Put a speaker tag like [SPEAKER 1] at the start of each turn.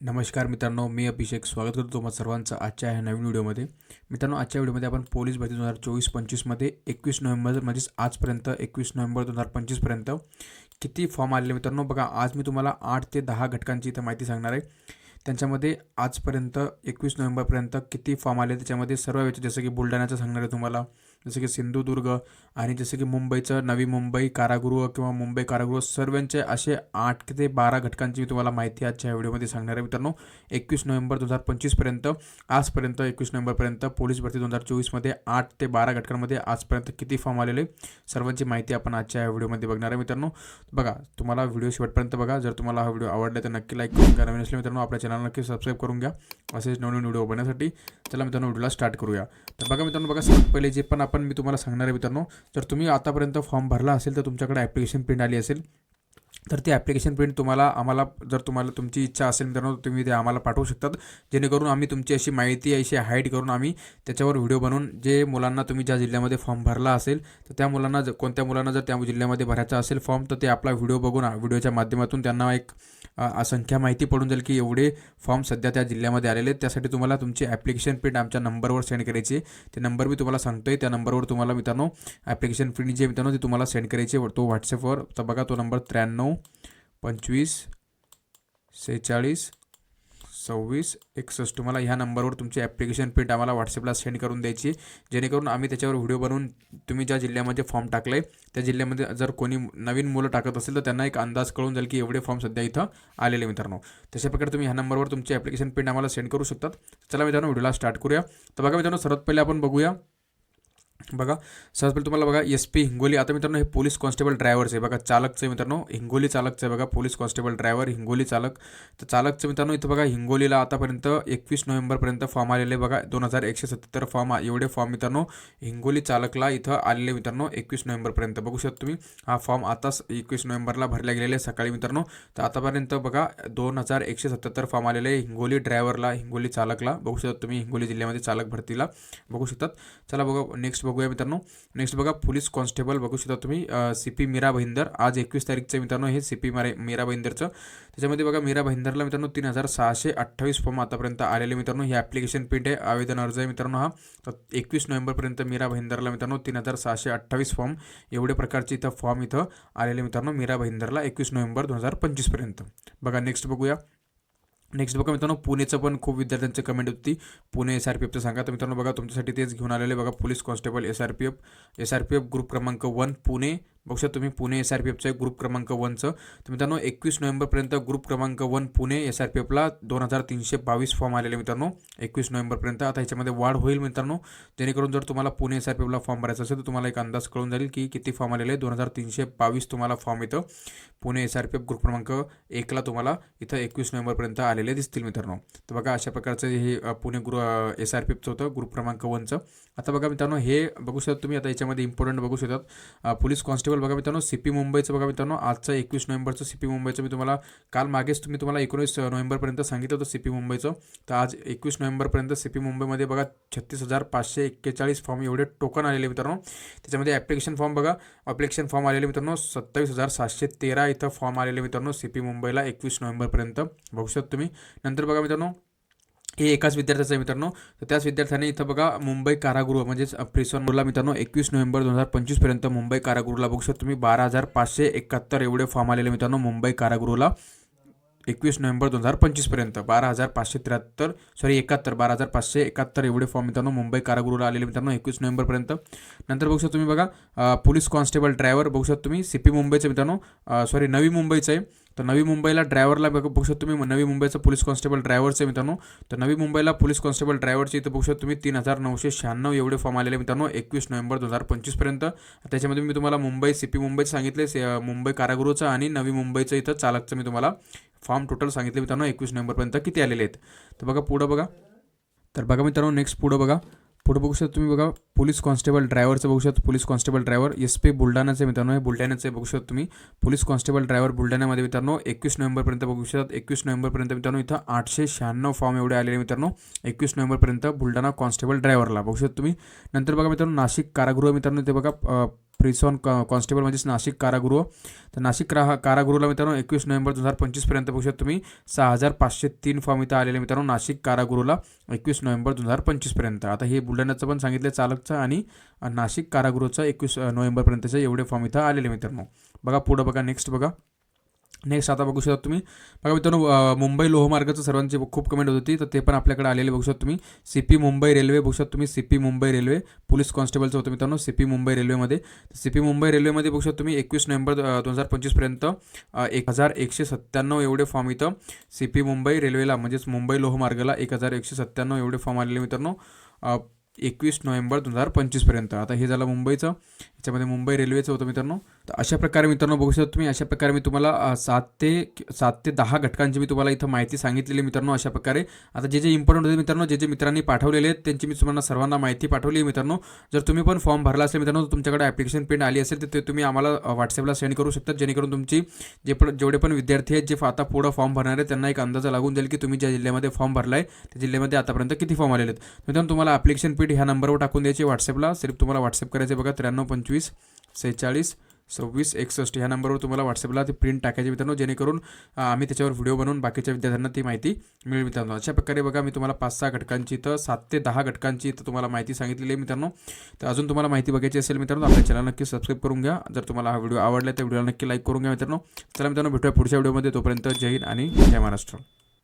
[SPEAKER 1] नमस्कार मित्रांनो मी अभिषेक. स्वागत करतो तुम्हाला सर्वांचं आजच्या ह्या नवीन व्हिडिओमध्ये. मित्रांनो आजच्या व्हिडिओमध्ये आपण पोलीस भरती दोन हजार चोवीस पंचवीसमध्ये एकवीस नोव्हेंबर म्हणजेच आजपर्यंत एकवीस नोव्हेंबर दोन हजार पंचवीसपर्यंत किती फॉर्म आलेले मित्रांनो? बघा आज मी तुम्हाला आठ ते दहा घटकांची इथं माहिती सांगणार आहे. त्यांच्यामध्ये आजपर्यंत एकवीस नोव्हेंबरपर्यंत किती फॉर्म आले? त्याच्यामध्ये सर्व याचे जसं की बुलढाण्याचं सांगणार आहे तुम्हाला. जसं की सिंधुदुर्ग आणि जसं की मुंबईचं नवी मुंबई कारागृह किंवा मुंबई कारागृह सर्वांचे असे आठ ते बारा घटकांची मी तुम्हाला माहिती आजच्या व्हिडिओमध्ये सांगणार आहे मित्रांनो. एकवीस नोव्हेंबर दोन हजार पंचवीसपर्यंत आजपर्यंत एकवीस नोव्हेंबरपर्यंत पोलीस भरती दोन हजार चोवीसमध्ये आठ ते बारा घटकांमध्ये आजपर्यंत किती फॉर्म आलेले सर्वांची माहिती आपण आजच्या या व्हिडिओमध्ये बघणार आहे मित्रांनो. बघा तुम्हाला व्हिडिओ शेवटपर्यंत बघा. जर तुम्हाला हा व्हिडिओ आवडला तर नक्की लाईक करून घ्या. मित्रांनो आपल्या चॅनल नक्की सबस्क्राईब करून घ्या. असेच नवनवीन व्हिडिओ बनण्यासाठी चला मित्रांनो व्हिडिओला स्टार्ट करूया. तर बघा मित्रांनो बघा सर्वात पहिले जे पण आपण मी तुम्हाला सांगणार आहे मित्रांनो जर तुम्ही आतापर्यंत फॉर्म भरला असेल तर तुमच्याकडे ॲप्लिकेशन प्रिंट आली असेल तर ती ॲप्लिकेशन प्रिंट तुम्हाला आम्हाला जर तुम्हाला तुमची इच्छा असेल मित्रांनो तुम्ही ते आम्हाला पाठवू शकतात. जेणेकरून आम्ही तुमची अशी माहिती अशी हाईड करून आम्ही त्याच्यावर व्हिडिओ बनवून जे मुलांना तुम्ही ज्या जिल्ह्यामध्ये फॉर्म भरला असेल तर त्या मुलांना जर कोणत्या मुलांना जर त्या जिल्ह्यामध्ये भरायचा असेल फॉर्म तर ते आपला व्हिडिओ बघून व्हिडिओच्या माध्यमातून त्यांना एक असंख्य माहिती पडून जाईल की एवढे फॉर्म सध्या त्या जिल्ह्यामध्ये आलेले आहेत. त्यासाठी तुम्हाला तुमची ॲप्लिकेशन फीड आमच्या नंबरवर सेंड करायची ते नंबर मी तुम्हाला सांगतोय. त्या नंबरवर तुम्हाला मित्रांनो ॲप्लिकेशन फीड जे मित्रांनो ते तुम्हाला सेंड करायची आहे. तो व्हॉट्सअपवर तर बघा तो नंबर त्र्याण्णव पंचवीस सेहेचाळीस सव्वीस एकसष्ट. तुम्हाला ह्या नंबरवर तुमची ॲप्लिकेशन प्रिंट आम्हाला व्हॉट्सअपला सेंड करून द्यायची. जेणेकरून आम्ही त्याच्यावर व्हिडिओ बनवून तुम्ही ज्या जिल्ह्यामध्ये फॉर्म टाकला आहे त्या जिल्ह्यामध्ये जर कोणी नवीन मुलं टाकत असेल तर त्यांना एक अंदाज कळून जाईल की एवढे फॉर्म सध्या इथं आलेले मित्रांनो. तशा प्रकारे तुम्ही ह्या नंबरवर तुमची ॲप्लिकेशन प्रिंट आम्हाला सेंड करू शकतात. चला मित्रांनो व्हिडिओला स्टार्ट करूया. तर बघा मित्रांनो सर्वात पहिले आपण बघूया बघा सहज पहिले तुम्हाला बघा एस पी हिंगोली. आता मित्रांनो हे पोलीस कॉन्स्टेबल ड्रायव्हरचं आहे. बघा चालकचं आहे मित्रांनो. हिंगोली चालकचं आहे बघा पोलीस कॉन्स्टेबल ड्रायव्हर हिंगोली चालक. तर चालकचं मित्रांनो इथं बघा हिंगोलीला आतापर्यंत एकवीस नोव्हेंबरपर्यंत फॉर्म आलेले बघा. दोन हजार एकशे सत्तर फॉर्म एवढे फॉर्म मित्रांनो हिंगोली चालकला इथं आलेले मित्रांनो एकवीस नोव्हेंबरपर्यंत. बघू शकता तुम्ही हा फॉर्म आताच एकवीस नोव्हेंबरला भरला गेलेले आहे सकाळी मित्रांनो. तर आतापर्यंत बघा दोन हजार एकशे सत्त्याहत्तर फॉर्म आलेले आहे हिंगोली ड्रायव्हरला हिंगोली चालकला. बघू शकता तुम्ही हिंगोली जिल्ह्यामध्ये चालक भरतीला. बघू शकतात चला बघा नेक्स्ट बघूया मित्रांनो. नेक्स्ट बघा पोलीस कॉन्स्टेबल बघू शकता तुम्ही सी पी मीरा भाईंदर आज एकवीस तारीखचं मित्रांनो हे सी पी मारे मीरा भाईंदरचं त्याच्यामध्ये बघा मीरा भाईंदरला मित्रांनो तीन हजार सहाशे अठ्ठावीस फॉर्म आतापर्यंत आलेले मित्रांनो. हे ॲप्लिकेशन पेंट आहे. आवेदन अर्ज आहे मित्रांनो हा. तर एकवीस नोव्हेंबरपर्यंत मीरा भाईंदरला मित्रांनो तीन हजार सहाशे अठ्ठावीस फॉर्म एवढे प्रकारचे इथं फॉर्म इथं आलेले मित्रांनो मीरा भाईंदरला एकवीस नोव्हेंबर दोन हजार पंचवीसपर्यंत. बघा नेक्स्ट बघूया. नेक्स्ट बघा मित्रांनो पुणेचं पण खूप विद्यार्थ्यांची कमेंट होती. पुणे एस आर पी एफचं सांगा. तर मित्रांनो बघा तुमच्यासाठी तेच घेऊन आलेले बघा police constable S R P F S R P F group क्रमांक वन पुणे. बघू शकता तुम्ही पुणे एस आर पी एफचं ग्रुप क्रमांक वनचं तर मित्रांनो एकवीस नोव्हेंबरपर्यंत ग्रुप क्रमांक one Pune S R P एफला दोन हजार तीनशे बावीस फॉर्म आलेले मित्रांनो. एकवीस नोव्हेंबरपर्यंत आता ह्याच्यामध्ये वाढ होईल मित्रांनो. जेणेकरून जर तुम्हाला पुणे एस आर पी एफला फॉर्म भरायचा असेल तर तुम्हाला एक अंदाज कळून जाईल की किती फॉर्म आलेले दोन हजार तीनशे बावीस तुम्हाला फॉर्म इथं Pune S R P F group क्रमांक एकला तुम्हाला इथं एकवीस नोव्हेंबरपर्यंत आलेले दिसतील मित्रांनो. तर बघा अशा प्रकारचं हे Pune group S R P एफचं होतं ग्रुप क्रमांक वनचं आता बघा मित्रांनो हे बघू शकता तुम्ही आता याच्यामध्ये इम्पॉर्टंट बघू शकतात. पोलीस कॉन्स्टेबल बघा मित्रांनो सी पी मुंबईचं बघा मित्रांनो आजचं एकवीस नोव्हेंबरचं सी पी मुंबईचं मी तुम्हाला काल मागेच तुम्ही तुम्हाला एकोणीस नोव्हेंबरपर्यंत सांगितलं होतं सी पी मुंबईचं. तर आज एकवीस नोव्हेंबरपर्यंत सी पी मुंबईमध्ये बघा छत्तीस हजार पाचशे एक्केचाळीस फॉर्म एवढे टोकन आलेले मित्रांनो. त्याच्यामध्ये ॲप्लिकेशन फॉर्म बघा ॲप्लिकेशन फॉर्म आलेले मित्रांनो सत्तावीस हजार सातशे तेरा इथं फॉर्म आलेले मित्रांनो सी पी मुंबईला एकवीस नोव्हेंबरपर्यंत. बघू शकता तुम्ही. नंतर बघा मित्रांनो हे एकाच विद्यार्थ्याचं आहे मित्रांनो. तर त्याच विद्यार्थ्याने इथं बघा मुंबई कारागृह म्हणजेच प्रिसॉन रोडला मित्रांनो एकवीस नोव्हेंबर दोन हजार पंचवीसपर्यंत मुंबई कारागृहला बघू शकता तुम्ही. बारा हजार पाचशे एकाहत्तर एवढे फॉर्म आलेले मित्रांनो मुंबई कारागृहला. एकवीस नोव्हेंबर दोन हजार पंचवीसपर्यंत बारा हजार पाचशे त्र्याहत्तर सॉरी एकाहत्तर बारा हजार पाचशे एकाहत्तर एवढे फॉर्म मित्रांनो मुंबई कारागृहला आलेले मित्रांनो एकवीस नोव्हेंबरपर्यंत नंतर बघू शकता तुम्ही बघा पोलीस कॉन्स्टेबल ड्रायव्हर बघू शकता तुम्ही. सी पी मुंबईचं मित्रांनो सॉरी नवी मुंबईचं आहे. तर नवी मुंबईला ड्रायव्हरला बघ बघू शकतो तुम्ही. नवी मुंबईचं पोलीस कॉन्स्टेबल ड्रायव्हरचं मित्रांनो. तर नवी मुंबईला पोलीस कॉन्स्टेबल ड्रायव्हरचे इथं बघू शकता तुम्ही. तीन हजार नऊशे शहाण्णव एवढे फॉर्म आलेले मित्रांनो. एकवीस नोव्हेंबर दोन हजार पंचवीसपर्यंत त्याच्यामध्ये मी तुम्हाला मुंबई सी पी मुंबईचं सांगितले से- मुंबई कारागृहचं आणि नवी मुंबईचं इथं चालकचं मी तुम्हाला फॉर्म टोटल सांगितले मित्रांनो. एकवीस नोव्हेंबरपर्यंत किती आलेले आहेत. तर बघा पुढं बघा. तर बघा मित्रांनो नेक्स्ट पुढं बघा. पुढे बघू शकता तुम्ही बघा पोलीस कॉन्स्टेबल ड्रायव्हरचं बघू शकता police constable driver S P बुलढाण्याचं आहे मित्रांनो हे बुलढाण्याचं बघू शकता तुम्ही. पोलीस कॉन्स्टेबल ड्रायव्हर बुलढाण्यामध्ये मित्रांनो एकवीस नोव्हेंबरपर्यंत बघू शकतात एकवीस नोव्हेंबरपर्यंत मित्रांनो इथं आठशे शहाण्णव फॉर्म एवढे आलेले मित्रांनो. एकवीस नोव्हेंबरपर्यंत बुलढाणा कॉन्स्टेबल ड्रायव्हरला बघू शकता तुम्ही. नंतर बघा मित्रांनो नाशिक कारागृह मित्रांनो ते बघा प्रिसॉन कॉ कॉन्स्टेबल म्हणजेच नाशिक कारागृह. तर नाशिक कारा कारागृहला मित्रांनो एकवीस नोव्हेंबर दोन हजार पंचवीसपर्यंत बघू शकता तुम्ही. सहा हजार पाचशे तीन फॉर्म इथं आलेले मित्रांनो नाशिक कारागृहला एकवीस नोव्हेंबर दोन हजार पंचवीसपर्यंत आता हे बुलढाण्याचं पण सांगितलं चालकचं आणि नाशिक कारागृहचा एकवीस नोव्हेंबरपर्यंतचे एवढे फॉर्म इथं आलेले मित्रांनो. बघा पुढं बघा नेक्स्ट बघा. नेक्स्ट आता बघू शकता तुम्ही. बघा मित्रांनो मुंबई लोहमार्गाचं सर्वांची खूप कमेंट होती. तर ते पण आपल्याकडे आलेले बघू शकता तुम्ही. सी पी मुंबई रेल्वे बघू शकता तुम्ही. C P Mumbai railway police कॉन्स्टेबलचं होतं मित्रांनो सी पी मुंबई रेल्वेमध्ये. सी पी मुंबई रेल्वेमध्ये बघू शकता तुम्ही एकवीस नोव्हेंबर दोन हजार पंचवीसपर्यंत एक हजार एकशे सत्त्याण्णव एवढे फॉर्म इथं सी पी मुंबई रेल्वेला म्हणजेच मुंबई लोहमार्गाला एक हजार एकशे सत्त्याण्णव एवढे फॉर्म आलेले मित्रांनो एकवीस नोव्हेंबर दोन हजार पंचवीसपर्यंत आता हे झालं मुंबईचं. याच्यामध्ये मुंबई रेल्वेचं होतं मित्रांनो. तर अशा प्रकारे मित्रांनो बघू शकता तुम्ही अशा प्रकारे मी तुम्हाला सात ते सात ते दहा घटकांची मी तुम्हाला इथं माहिती सांगितलेली मित्रांनो अशा प्रकारे. आता जे जे इम्पॉर्टंट होते मित्रांनो जे जे मित्रांनी पाठवलेले आहेत त्यांची मी तुम्हाला सर्वांना माहिती पाठवली आहे मित्रांनो. जर तुम्ही पण फॉर्म भरला असेल मित्रांनो तुमच्याकडे ॲप्लिकेशन पेंड आली असेल तर ते तुम्ही आम्हाला व्हॉट्सअपला सेंड करू शकता जेणेकरून तुमची जे पण जेवढे पण विद्यार्थी आहेत जे आता पुढं फॉर्म भरणार आहेत त्यांना एक अंदाजा लागून जाईल की तुम्ही ज्या जिल्ह्यामध्ये फॉर्म भरला आहे त्या जिल्ह्यामध्ये आतापर्यंत किती फॉर्म आलेले आहेत. मित्रांनो तुम्हाला ॲप्लिकेशन पीठ ह्या नंबरवर टाकून द्यायचे व्हॉट्सअपला सिर्फ तुम्हाला व्हॉट्सअप करायचे बघा त्र्याण्णव पंचवीस सेहेचाळीस सव्वीस एकसष्ट ह्या नंबरवर तुम्हाला व्हॉट्सअपला ते प्रिंट टाकायचे मित्रांनो जेणेकरून आम्ही त्याच्यावर व्हिडिओ बनवून बाकीच्या विद्यार्थ्यांना ती माहिती मिळेल मित्रांनो. अशा प्रकारे बघा मी तुम्हाला पाच सहा घटकांची तर सात ते दहा घटकांची इथं तुम्हाला माहिती सांगितलेली आहे मित्रांनो. तर अजून तुम्हाला माहिती बघायची असेल मित्रांनो आपल्या चॅनल नक्की सबस्क्राईब करून घ्या. जर तुम्हाला हा व्हिडिओ आवडला तर व्हिडिओला नक्की लाईक करून घ्या मित्रांनो. चला मित्रांनो भेटूया पुढच्या व्हिडिओमध्ये तोपर्यंत जय हिंद आणि जय महाराष्ट्र.